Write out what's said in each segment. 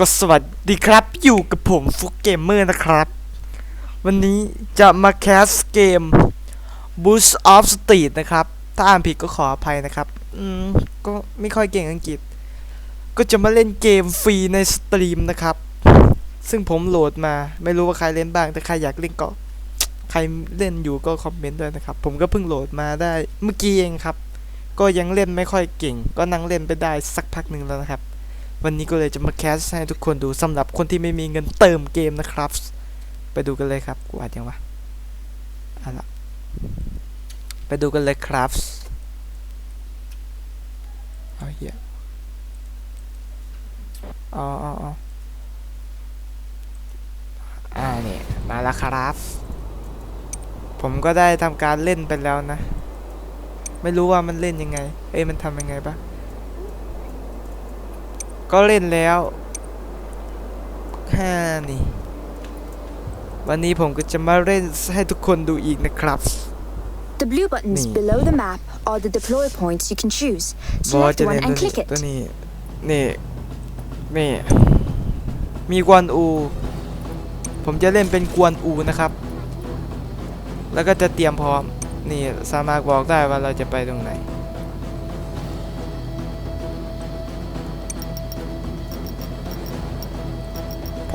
ก็สวัสดีครับอยู่กับผมฟุกเกมเมอร์นะครับ วันนี้จะมาแคสเกม Boost of Street นะครับ ถ้าอ่านผิดก็ขออภัยนะครับ อืม ก็ไม่ค่อยเก่งอังกฤษ ก็จะมาเล่นเกมฟรีในสตรีมนะครับ ซึ่งผมโหลดมาไม่รู้ว่าใครเล่นบ้าง แต่ใครอยากเล่นก็ ใครเล่นอยู่ก็คอมเมนต์ด้วยนะครับ ผมก็เพิ่งโหลดมาได้เมื่อกี้เองครับ ก็ยังเล่นไม่ค่อยเก่ง ก็นั่งเล่นไปได้สักพักหนึ่งแล้วนะครับ วันนี้ก็เลยจะมาแคสให้ทุกคนดูสำหรับคนที่ไม่มีเงินเติมเกมนะครับ ไปดูกันเลยครับกูอัดยังวะเอะละไปดูกันเลยครับเอาเหี้ยอ๋ออ๋ออ๋ออ่านี่ยมาแล้วครับ ผมก็ได้ทำการเล่นไปแล้วนะ ไม่รู้ว่ามันเล่นยังไง เอ้ยมันทำยังไงบ้าง ก็เล่นแล้วห้านี่วันนี้ผมก็จะมาเล่นให้ทุกคนดูอีกนะครับ The blue buttons Nee. below the map are the deploy points you can choose. บอส Select จะ one เล่นตัว and นี้ click ตัว it. นี้นี่นี่มีกวนอู ผมจะเล่นเป็นกวนอูนะครับ แล้วก็จะเตรียมพร้อม นี่สามารถบอกได้ว่าเราจะไปตรงไหน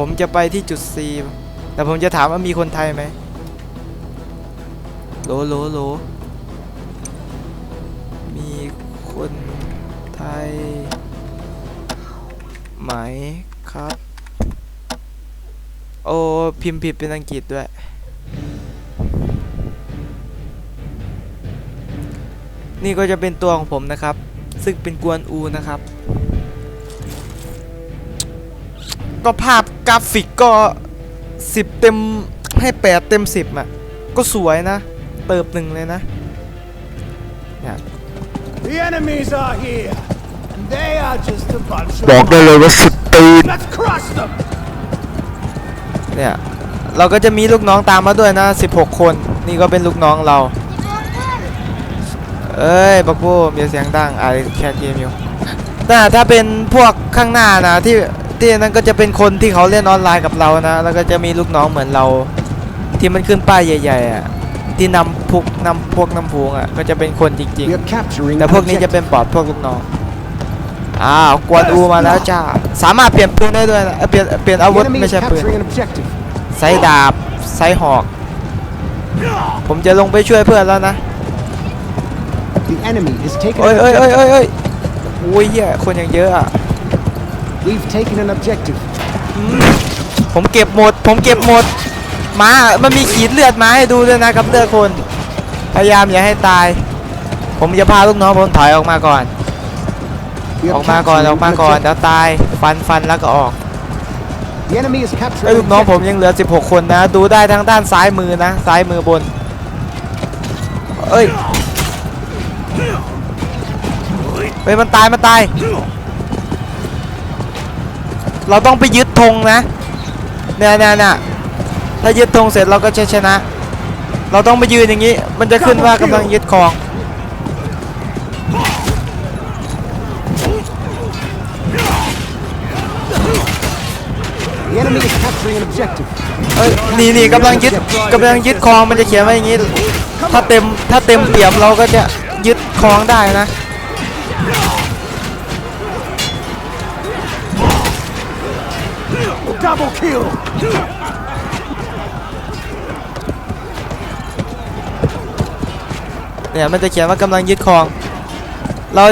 ผมจะไปที่จุด C แต่ผมจะถามว่ามีคนไทยไหมโหลโหลโหลมีคนไทยไหมครับ โอ้พิมพ์ผิดเป็นอังกฤษด้วย นี่ก็จะเป็นตัวของผมนะครับ ซึ่งเป็นกวนอูนะครับ ก็ภาพกราฟิกก็10เต็มให้8เต็ม10อะ ก็สวยนะ เติบหนึ่งเลยนะ The enemies are here, and they are just a bunch บอก of. ได้เลยว่าสุดตีน Let's crush them! เนี่ยเราก็จะมีลูกน้องตามมาด้วยนะ 16 คน นี่ก็เป็นลูกน้องเรา เอ้ยบักโบ้มีเสียงดังอ่านแคทเกมอยู่แต่ถ้าเป็นพวกข้างหน้านะที่ ที่นั่นก็จะเป็นคนที่เขาเล่นออนไลน์กับเรานะ แล้วก็จะมีลูกน้องเหมือนเรา ที่มันขึ้นป้ายใหญ่ๆอะที่นำพวกนำพวกนำพูงอะก็จะเป็นคนจริง We are capturing ๆแต่พวกนี้จะ objective. เป็นปอดพวกลูกน้องอ้าวกวนอูมาแล้วจ้าสามารถเปลี่ยนปืนได้ด้วยนะเอ้ยเปลี่ยนเปลี่ยนอาวุ The ธ enemy ไม่ is ใช่ปืน capturing an objective. ไซดาบไซหอก ผมจะลงไปช่วยเพื่อนแล้วนะ The enemy is taking เอ้ย an เอ้ยเอ้ย objective. เอ้ยเอ้ยโอ้ยเหี้ยคนยังเยอะอะ We've taken an objective. ผมเก็บหมด ผมเก็บหมดม้ามันมีขีดเลือดมาให้ดูด้วยนะครับเลือดคน พยายามอย่าให้ตาย ผมจะพาลูกน้องผมถอยออกมาก่อน We อ are อกมาก่อนออก capturing มา an ก่อน objective. เดี๋ยวตาย ฟันฟันแล้วก็ออก The enemy is ไอ้ capturing ลู an กน้องผม objective. ยังเหลือ 16 คนนะ ดูได้ทางด้านซ้ายมือนะ ซ้ายมือบน เอ้ยเฮ้ยมันตาย มันตาย เราต้องไปยึดธงนะเนี่ยเนี่ยเนี่ยถ้ายึดธงเสร็จเราก็จะชนะ เราต้องไปยืนอย่างนี้ มันจะขึ้นว่ากำลังยึดครองเอ้ยนี่นี่กำลังยึดกำลังยึดครองมันจะเขียนไว้อย่างนี้ ถ้าเต็มถ้าเต็มเปี่ยมเราก็จะยึดครองได้นะ Double kill! เนี่ยมันจะเขียนว่ากำลังยึดครอง เรา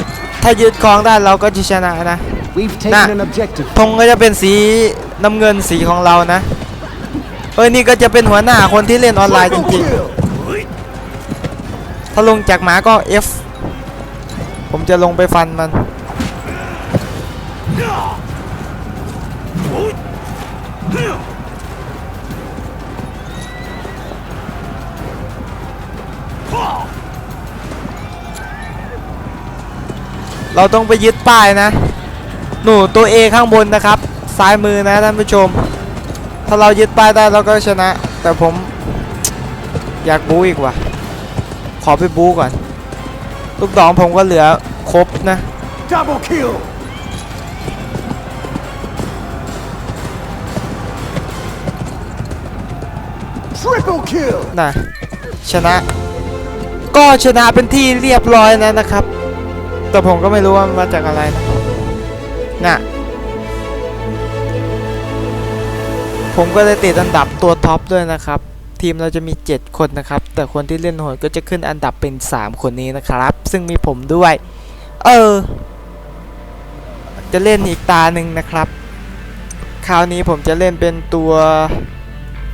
ถ้ายึดครองได้เราก็จะชนะนะ We've taken Nah. an objective. ธงก็จะเป็นสีน้ำเงินสีของเรานะ เอ้ยนี่ก็จะเป็นหัวหน้าคนที่เล่นออนไลน์จ Triple ริง kill! ๆถ้าลงจากหมาก็ F ผมจะลงไปฟันมัน เราต้องไปยึดป้ายนะ หนูตัวเอข้างบนนะครับ ซ้ายมือนะท่านผู้ชม ถ้าเรายึดป้ายได้เราก็ชนะ แต่ผมอยากบู๊อีกว่ะ ขอไปบู๊ก่อน ลูกดองผมก็เหลือครบนะ Double kill. น่ะชนะ ก็ชนะเป็นที่เรียบร้อยแล้วนะครับ แต่ผมก็ไม่รู้ว่ามันมาจากอะไรนะน่ะผมก็เลยติดอันดับตัวท็อปด้วยนะครับ ทีมเราจะมี 7 คนนะครับ แต่คนที่เล่นโหดก็จะขึ้นอันดับเป็น 3 คนนี้นะครับ ซึ่งมีผมด้วย เออ จะเล่นอีกตาหนึ่งนะครับ คราวนี้ผมจะเล่นเป็นตัว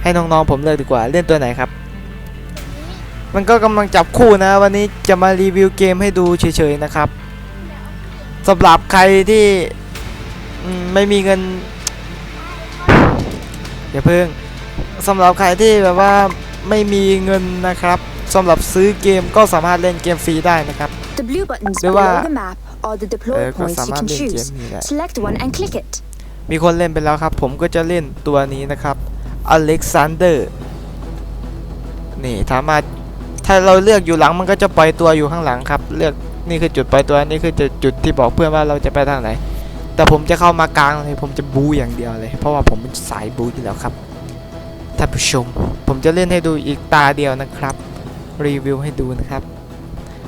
ให้น้องๆผมเลือกดีกว่าเล่นตัวไหนครับ มันก็กำลังจับคู่นะ วันนี้จะมารีวิวเกมให้ดูเฉยๆนะครับ สำหรับใครที่อืมไม่มีเงินอย่าเพิ่งสำหรับใครที่แบบว่าไม่มีเงินนะครับสำหรับซื้อเกมก็สามารถเล่นเกมฟรีได้นะครับ The blue buttons They below were- the map are the เอ deploy อก็ points สา you มารถ can เล่นเกม choose. นี้ได้ Select one and click it. มีคนเล่นไปแล้วครับ ผมก็จะเล่นตัวนี้นะครับอเล็กซานเดอร์นี่สามารถถ้าเราเลือกอยู่หลังมันก็จะปล่อยตัวอยู่ข้างหลังครับ เลือก นี่คือจุดปล่อยตัวนี่คือจุดจุดที่บอกเพื่อนว่าเราจะไปทางไหน แต่ผมจะเข้ามากลางเลยผมจะบูอย่างเดียวเลย เพราะว่าผมเป็นสายบูอยู่แล้วครับท่านผู้ชม ผมจะเล่นให้ดูอีกตาเดียวนะครับ รีวิวให้ดูนะครับ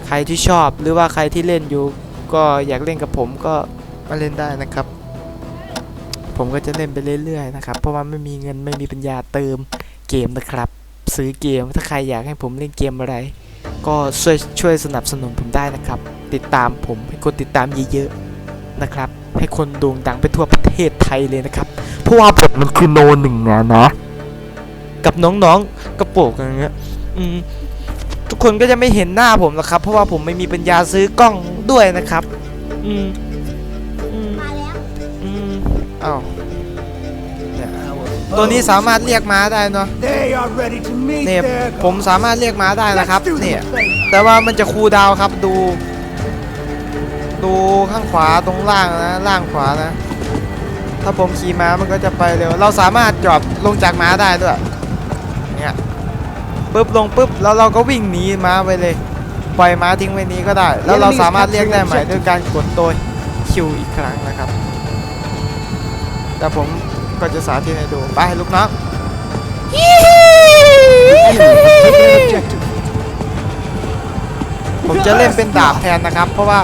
ใครที่ชอบหรือว่าใครที่เล่นอยู่ ก็อยากเล่นกับผมก็มาเล่นได้นะครับ ผมก็จะเล่นไปเรื่อยๆนะครับ เพราะว่าไม่มีเงินไม่มีปัญญาเติมเกมนะครับ ซื้อเกมถ้าใครอยากให้ผมเล่นเกมอะไร ก็ช่วยช่วยสนับสนุนผมได้นะครับ ติดตามผมให้คนติดตามเยอะๆนะครับ ให้คนโด่งดังไปทั่วประเทศไทยเลยนะครับ เพราะว่าผมมันคือโนหนึ่งนะนะ กับน้องๆกระโปรงอย่างเงี้ยอืมทุกคนก็จะไม่เห็นหน้าผมหรอกครับ เพราะว่าผมไม่มีปัญญาซื้อกล้องด้วยนะครับ อืม อืมอืมอ้าวเนี่ย ตัวนี้สามารถเรียกม้าได้เนาะ They are ready to meet เนี่ย their ผมสามารถเรียกม้าได้ Let's นะครับ do this เนี่ย thing. แต่ว่ามันจะคูลดาวน์ครับดู ดูข้างขวาตรงล่างนะล่างขวานะ ถ้าผมขี่ม้ามันก็จะไปเร็วเราสามารถจอดลงจากม้าได้ด้วยเนี่ยปุ๊บลงปุ๊บแล้วเราก็วิ่งหนีม้าไปเลยปล่อยม้าทิ้งไว้นี้ก็ได้ แล้วเราสามารถเรียกได้ใหม่ด้วยการกดตัวคิวอีกครั้งนะครับ แต่ผม ก็จะสาธิตให้ดู ไปลูกน้องผมจะเล่นเป็นดาบแทนนะครับ เพราะว่า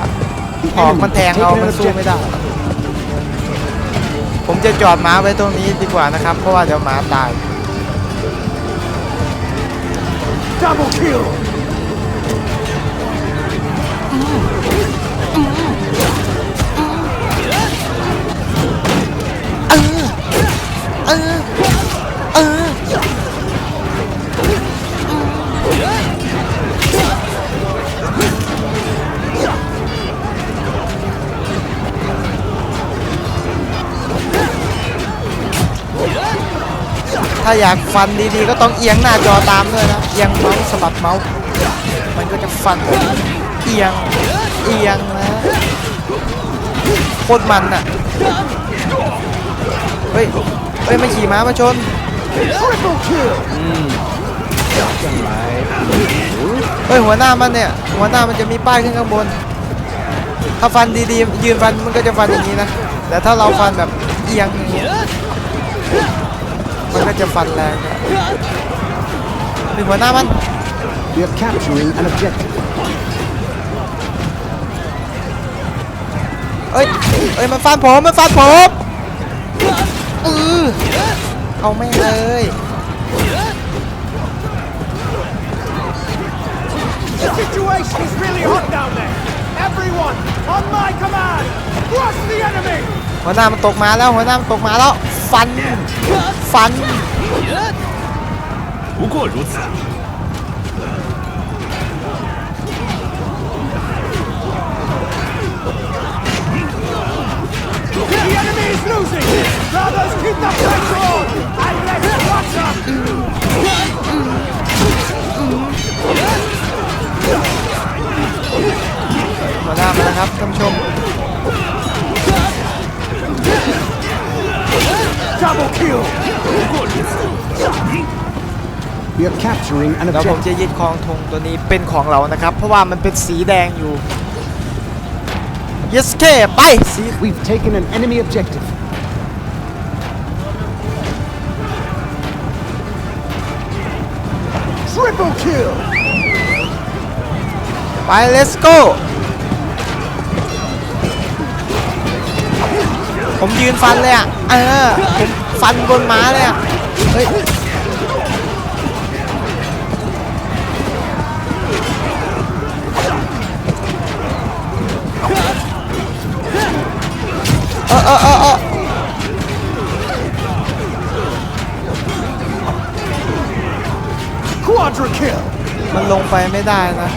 หอกมันแทงเรามันสู้ไม่ได้ ผมจะจอดม้าไว้ตรงนี้ดีกว่านะครับ เพราะว่าเดี๋ยวม้าตาย Double kill! าอยากฟันดีๆ ก็ต้องเอียงหน้าจอตามด้วยนะ เอียงเมาส์สะบัดเมาส์ มันก็จะฟันเอียง เอียงนะ โคตรมันอะเฮ้ย เฮ้ย ไมาขี่ม้ามาชน Triple kill! เฮ้ย หัวหน้ามันเนี่ย หัวหน้ามันจะมีป้ายขึ้นข้างบน ถ้าฟันดีๆ ยืนฟันมันก็จะฟันอย่างนี้นะ แต่ถ้าเราฟันแบบเอียงอย่างนี้ มันก็จะฟันแรงนะเป็นหัวหน้ามัน We are capturing an objective. เอ้ย เอ้ย มันฟันผม มันฟันผมเออเอาไม่งเลย The situation is really hot down there. Everyone, on my command, crush the enemy! หัวหน้ามันตกมาแล้วหัวหน้ามันตกมาแล้วฟันฟันหัวหน้ามาแล้ครับท่านผู้ชม Double kill! We are capturing an แล้วผม objective. จะยึดครองธงตัวนี้เป็นของเรานะครับ เพราะว่ามันเป็นสีแดงอยู่ yes เคไปสี We've taken an enemy objective. Double kill! ไป let's go ผมยืนฟันเลยอะ เออ ผมฟันบนม้าเลยอะ เฮ้ย เออเออเออเออ Quadra kill! มันลงไปไม่ได้นะ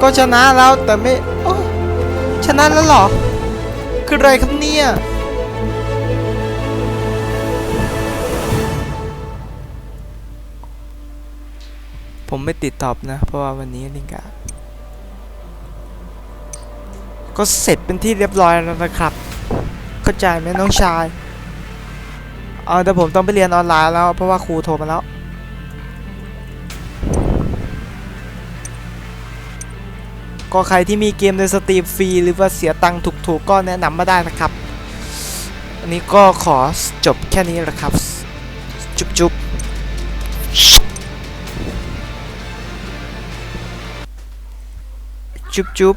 ก็ชนะแล้วแต่ไม่โอ้ชนะแล้วหรอ คืออะไรครับเนี่ยผมไม่ติดท็อปนะ เพราะว่าวันนี้ลิงกาก็เสร็จเป็นที่เรียบร้อยแล้วนะครับ เข้าใจไหมน้องชาย เอาแต่ผมต้องไปเรียนออนไลน์แล้ว เพราะว่าครูโทรมาแล้ว ก็ใครที่มีเกมในสตรีมฟรีหรือว่าเสียตังค์ถูกๆก็แนะนำมาได้นะครับอันนี้ก็ขอจบแค่นี้แหละครับ จุ๊บจุ๊บจุ๊บจุ๊บ